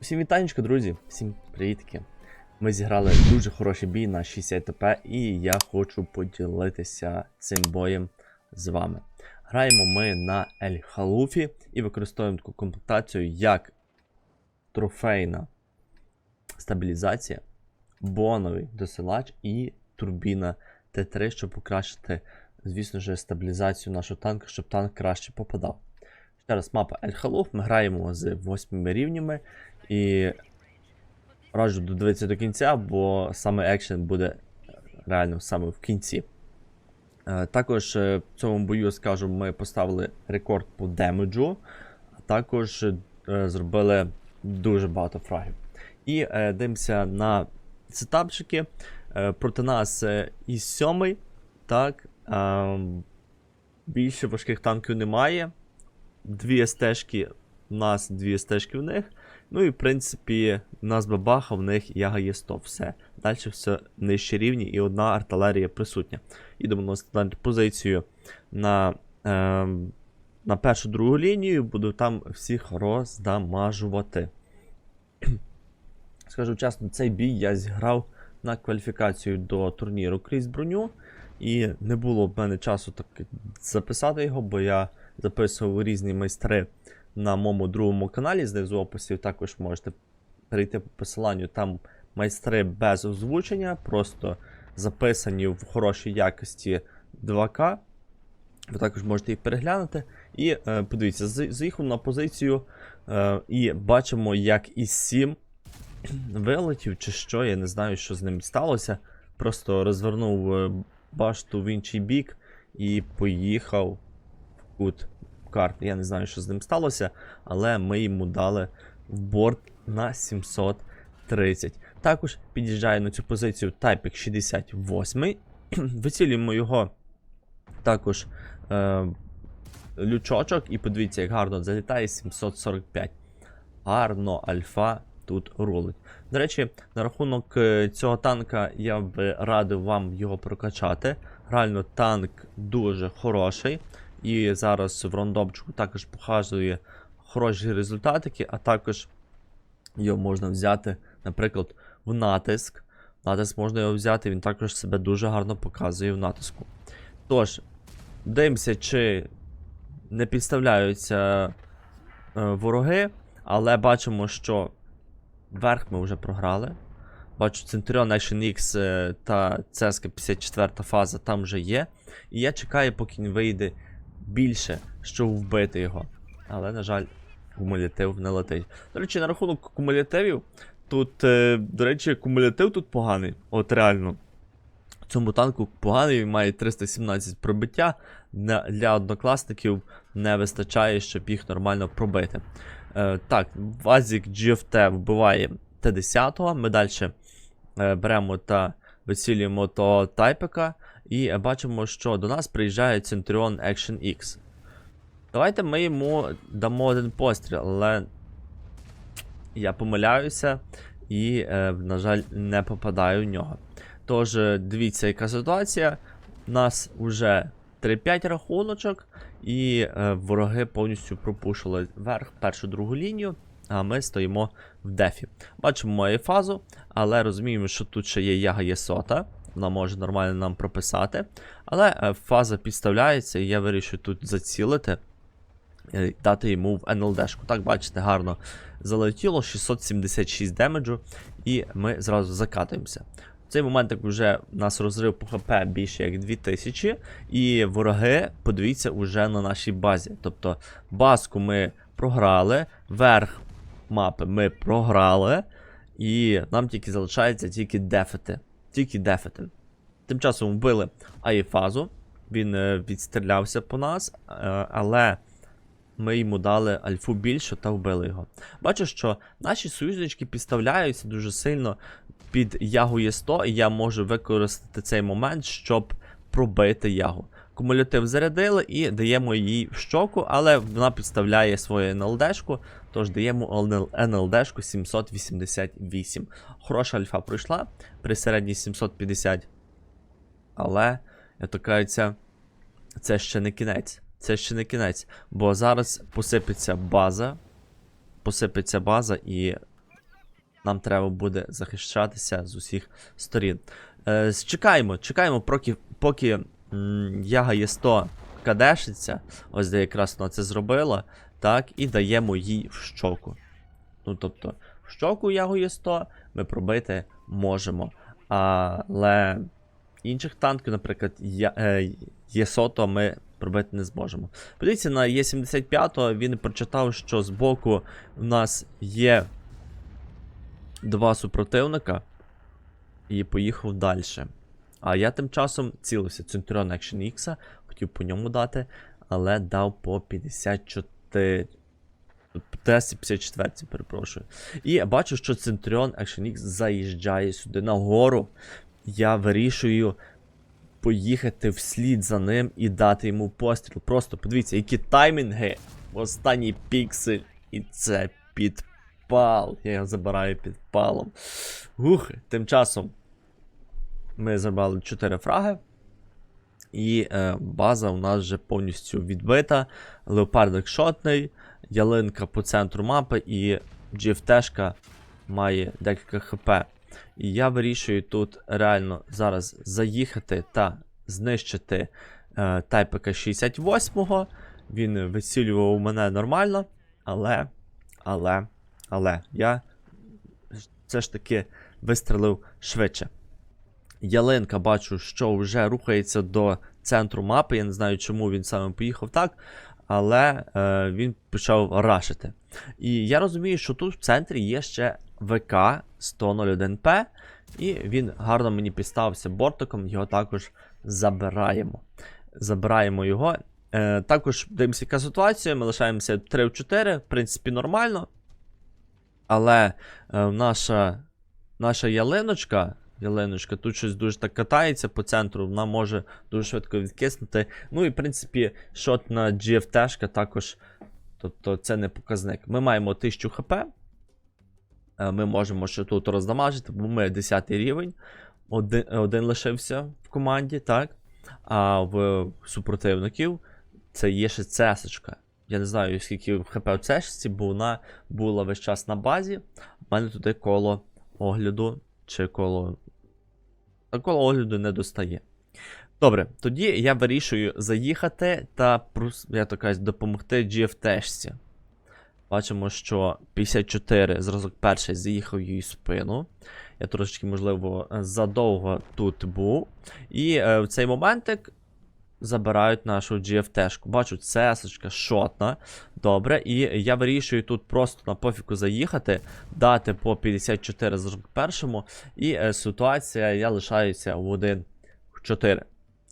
Всім вітанечко, друзі, всім привітки. Ми зіграли дуже хороший бій на 60 ТП, і я хочу поділитися цим боєм з вами. Граємо ми на Ель Халуфі і використовуємо таку комплектацію, як трофейна стабілізація, боновий досилач і турбіна Т3, щоб покращити, звісно ж, стабілізацію нашого танка, щоб танк краще попадав. Ще раз, мапа Ель Халуф, ми граємо з 8 рівнями. І раджу додивитися до кінця, бо саме екшен буде реально саме в кінці. Е, Також е, в цьому бою скажу, ми поставили рекорд по демеджу, а також е, зробили дуже багато фрагів. І дивимося на сетапчики. Проти нас і сьомий. Так, більше важких танків немає. Дві стежки у нас, дві стежки в них. Ну і в принципі, нас бабаха, в них яга є 100. Все. Далі все нижче рівні і одна артилерія присутня. Їдемо на стандартну позицію на, е, на першу другу лінію, буду там всіх роздамажувати. Скажу чесно, цей бій я зіграв на кваліфікацію до турніру крізь броню. І не було в мене часу так записати його, бо я записував різні майстри на моєму другому каналі. Знизу описів також можете перейти по посиланню. Там майстри без озвучення, просто записані в хорошій якості 2К. Ви також можете їх переглянути. І е, подивіться, заїхав на позицію е, і бачимо, як із 7 вилетів чи що, я не знаю, що з ним сталося. Просто розвернув е, башту в інший бік і поїхав в кут карти. Я не знаю, що з ним сталося, але ми йому дали в борт на 730. Також під'їжджає на цю позицію Typek 68. Вицілюємо його також е, лючочок, і подивіться, як гарно залітає 745. Гарно альфа тут рулить. До речі, на рахунок е, цього танка я б радив вам його прокачати. Реально танк дуже хороший. І зараз в рандомчику також показує хороші результатики, а також його можна взяти, наприклад, в натиск. Натиск можна його взяти, він також себе дуже гарно показує в натиску. Тож, дивимося, чи не підставляються е, вороги, але бачимо, що верх ми вже програли. Бачу, Centurion Action X е, та CSK 54 фаза там вже є. І я чекаю, поки він вийде більше, щоб вбити його. Але, на жаль, кумулятив не летить. До речі, на рахунок кумулятивів, тут, е, до речі, кумулятив тут поганий. От реально. Цьому танку поганий, він має 317 пробиття. Для однокласників не вистачає, щоб їх нормально пробити. Е, так, Вазік GFT вбиває Т-10. Ми далі е, беремо та вицілюємо того тайпика. І бачимо, що до нас приїжджає Centurion Action X. Давайте ми йому дамо один постріл, але я помиляюся і, е, на жаль, не попадаю в нього. Тож, дивіться, яка ситуація. У нас вже 3-5 рахуночок, і е, вороги повністю пропушили вверх першу другу лінію, а ми стоїмо в дефі. Бачимо мою фазу, але розуміємо, що тут ще є яга Єсота. Вона може нормально нам прописати. Але е, фаза підставляється, і я вирішив тут зацілити. е, Дати йому в НЛДшку. Так, бачите, гарно залетіло 676 демеджу, і ми зразу закатуємося. В цей момент так вже у нас розрив по ХП більше як 2000, і вороги, подивіться, уже на нашій базі. Тобто базку ми програли, верх мапи ми програли, і нам тільки залишається тільки дефити. Тільки дефити. Тим часом вбили Аїфазу, він е, відстрілявся по нас, е, але ми йому дали альфу більше та вбили його. Бачу, що наші союзнички підставляються дуже сильно під ягу Є100, і я можу використати цей момент, щоб пробити ягу. Кумулятив зарядили і даємо їй в щоку, але вона підставляє свою НЛДшку, тож даємо НЛДшку 788. Хороша альфа пройшла при середній 750. Але, я то кажеться, це ще не кінець. Це ще не кінець. Бо зараз посипеться база. Посипеться база і нам треба буде захищатися з усіх сторін. Е, чекаємо, чекаємо, поки, поки Яга є 100 кадешиться. Ось де якраз вона це зробила. Так, і даємо їй в щоку. Ну, тобто, в щоку Ягу є 100 ми пробити можемо. Але інших танків, наприклад, е, Єсото ми пробити не зможемо. Подивіться на Є75, він прочитав, що збоку в нас є два супротивника і поїхав далі. А я тим часом цілився Centurion Action X, хотів по ньому дати, але дав по 54. 54, перепрошую. І бачу, що Centurion Action X заїжджає сюди нагору. Я вирішую поїхати вслід за ним і дати йому постріл. Просто подивіться, які таймінги останній піксель. І це підпал. Я його забираю підпалом. Ух, тим часом ми забрали 4 фраги. І е, база у нас вже повністю відбита. Леопардик шотний, ялинка по центру мапи і GFT-шка має декілька хп. І я вирішую тут реально зараз заїхати та знищити е, тайпика 68-го. Він вицілював мене нормально, але, але, але я все ж таки вистрелив швидше. Ялинка бачу, що вже рухається до центру мапи. Я не знаю, чому він саме поїхав так, але е, він почав рашити. І я розумію, що тут в центрі є ще ВК 101П, і він гарно мені підставився бортиком, його також забираємо. Забираємо його. Е, також дивимося, яка ситуація. Ми лишаємося 3 в 4, в принципі, нормально. Але е, наша, наша ялиночка. Ялиночка тут щось дуже так катається по центру, вона може дуже швидко відкиснути. Ну і в принципі, шот на GFT також. Тобто це не показник. Ми маємо 1000 хп. Е, Ми можемо ще тут роздамажити, бо ми 10 рівень. Один, один лишився в команді, так? А в супротивників це є ще цесочка. Я не знаю, скільки хп у цешці, бо вона була весь час на базі. У мене туди коло огляду чи коло. А коло огляду не достає. Добре, тоді я вирішую заїхати та я так кажу, допомогти GFT-шці. Бачимо, що 54 зразок перший заїхав її спину. Я трошечки, можливо, задовго тут був. І е, в цей моментик забирають нашу GFT-шку. Бачу, цесочка шотна. Добре, і я вирішую тут просто на пофіку заїхати, дати по 54 зразок першому. І е, ситуація я лишаюся в 1-4.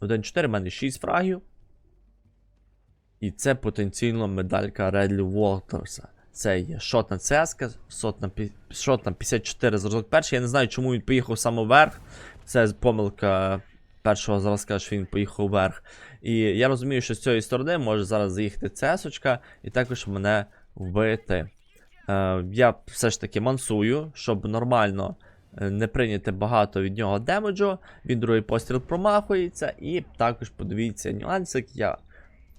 1-4, в мене 6 фрагів. І це потенційно медалька Редлі Уолтерса. Це є шот на ЦСК, шот на, 54 зразок перший. Я не знаю, чому він поїхав саме вверх. Це помилка першого зразка, що він поїхав вверх. І я розумію, що з цієї сторони може зараз заїхати ЦС-очка і також мене вбити. Е, Я все ж таки мансую, щоб нормально не прийняти багато від нього демеджу. Він другий постріл промахується. І також подивіться нюансик. Я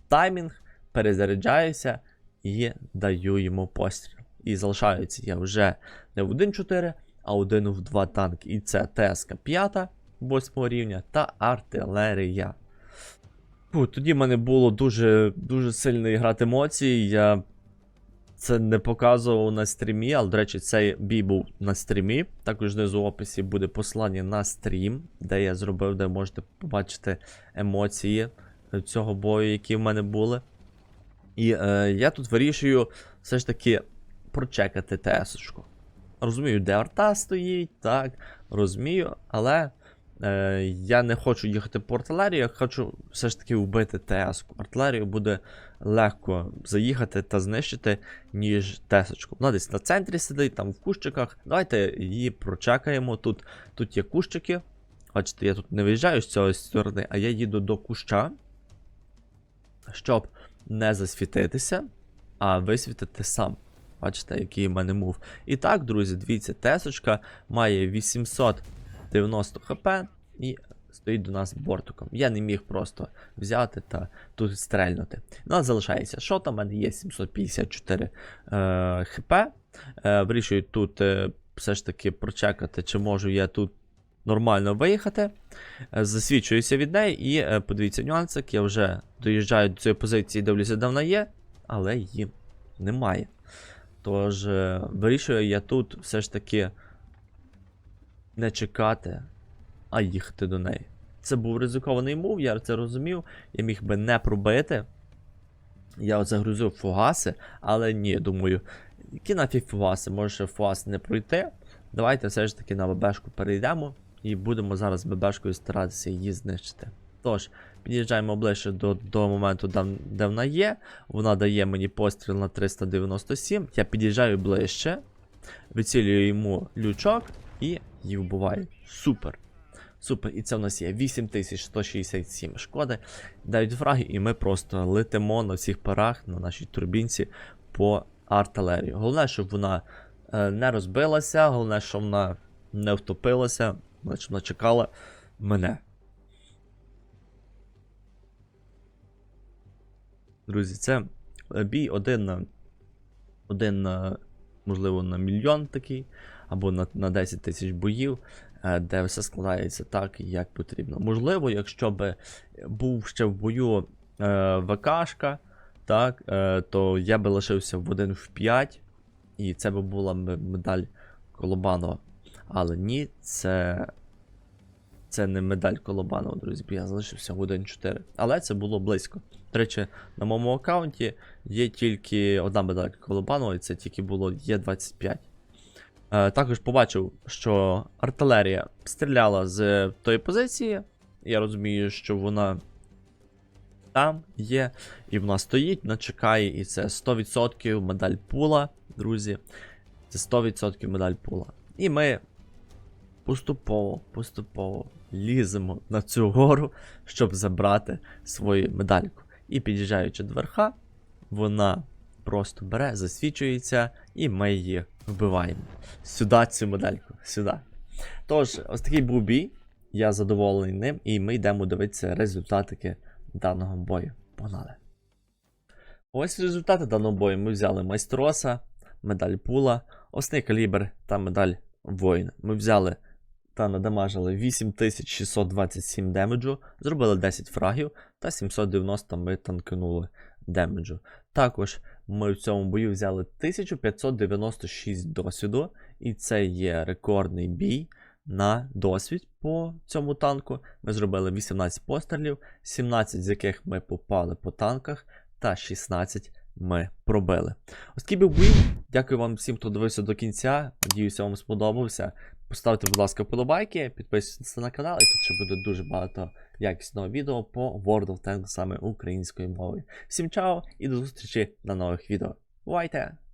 таймінг, перезаряджаюся і даю йому постріл. І залишаються я вже не в 1-4, а один в 2 танки. І це ТСК 5 8 рівня та артилерія. Фу, тоді в мене було дуже дуже сильний грати емоцій. Я це не показував на стрімі, але, до речі, цей бій був на стрімі. Також знизу в описі буде посилання на стрім, де я зробив, де можете побачити емоції цього бою, які в мене були. І е, я тут вирішую все ж таки прочекати ТС-очку. Розумію, де арта стоїть, так, розумію, але е, я не хочу їхати по артилерію, я хочу все ж таки вбити ТС-ку. Артилерію буде легко заїхати та знищити, ніж ТС-очку. Вона десь на центрі сидить, там в кущиках. Давайте її прочекаємо. Тут, Тут є кущики. Бачите, я тут не виїжджаю з цієї сторони, а я їду до куща, щоб не засвітитися, а висвітити сам. Бачите, який в мене мув. І так, друзі, дивіться, тесочка має 890 хп і стоїть до нас бортиком. Я не міг просто взяти та тут стрельнути. Ну, залишається. Що там? У мене є 754 е, хп. Е, Вирішую тут е, все ж таки прочекати, чи можу я тут нормально виїхати. Е, Засвідчуюся від неї і е, подивіться нюансик. Я вже доїжджаю до цієї позиції, дивлюся, де вона є, але її немає. Тож, е, вирішую я тут все ж таки не чекати, а їхати до неї. Це був ризикований мув, я це розумів. Я міг би не пробити. Я загрузив фугаси, але ні, думаю, які нафіг фугаси, може фугас не пройти. Давайте все ж таки на ББшку перейдемо і будемо зараз ББшкою старатися її знищити. Тож, під'їжджаємо ближче до, до моменту, де, де вона є. Вона дає мені постріл на 397. Я під'їжджаю ближче, вицілюю йому лючок і її вбиваю. Супер. Супер, і це в нас є 8167 шкоди, 9 фраги, і ми просто летимо на всіх парах на нашій турбінці по артилерії. Головне, щоб вона е, не розбилася, головне, щоб вона не втопилася, головне, щоб вона чекала мене. Друзі, це е, бій один на один на, можливо, на мільйон такий, або на, на 10 тисяч боїв, е, де все складається так, як потрібно. Можливо, якщо б був ще в бою е, ВКшка, так, е, то я би лишився в 1 в 5, і це би була м- медаль Колобанова. Але ні, це. Це не медаль Колобанова, друзі, я залишився в 1-4. Але це було близько. До речі, на моєму аккаунті є тільки одна медаль Колобанова, і це тільки було Є25. Е, також побачив, що артилерія стріляла з тої позиції. Я розумію, що вона там є, і вона стоїть, вона чекає, і це 100% медаль пула, друзі. Це 100% медаль пула. І ми поступово, поступово ліземо на цю гору, щоб забрати свою медальку. І під'їжджаючи до верха, вона просто бере, засвічується, і ми її вбиваємо. Сюди цю медальку, сюди. Тож, ось такий був бій. Я задоволений ним, і ми йдемо дивитися результатики даного бою. Погнали. Ось результати даного бою. Ми взяли майстроса, медаль пула, осний калібр та медаль воїн. Ми взяли та надамажили 8627 демеджу, зробили 10 фрагів та 790 ми танкнули демеджу. Також ми в цьому бою взяли 1596 досвіду, і це є рекордний бій на досвід по цьому танку. Ми зробили 18 пострілів, 17 з яких ми попали по танках, та 16 ми пробили. Такий був бій. Дякую вам всім, хто дивився до кінця. Надіюся, вам сподобався. Поставте, будь ласка, вподобайки, підписуйтесь на канал, і тут ще буде дуже багато якісного відео по World of Tanks саме українською мовою. Всім чао і до зустрічі на нових відео. Бувайте!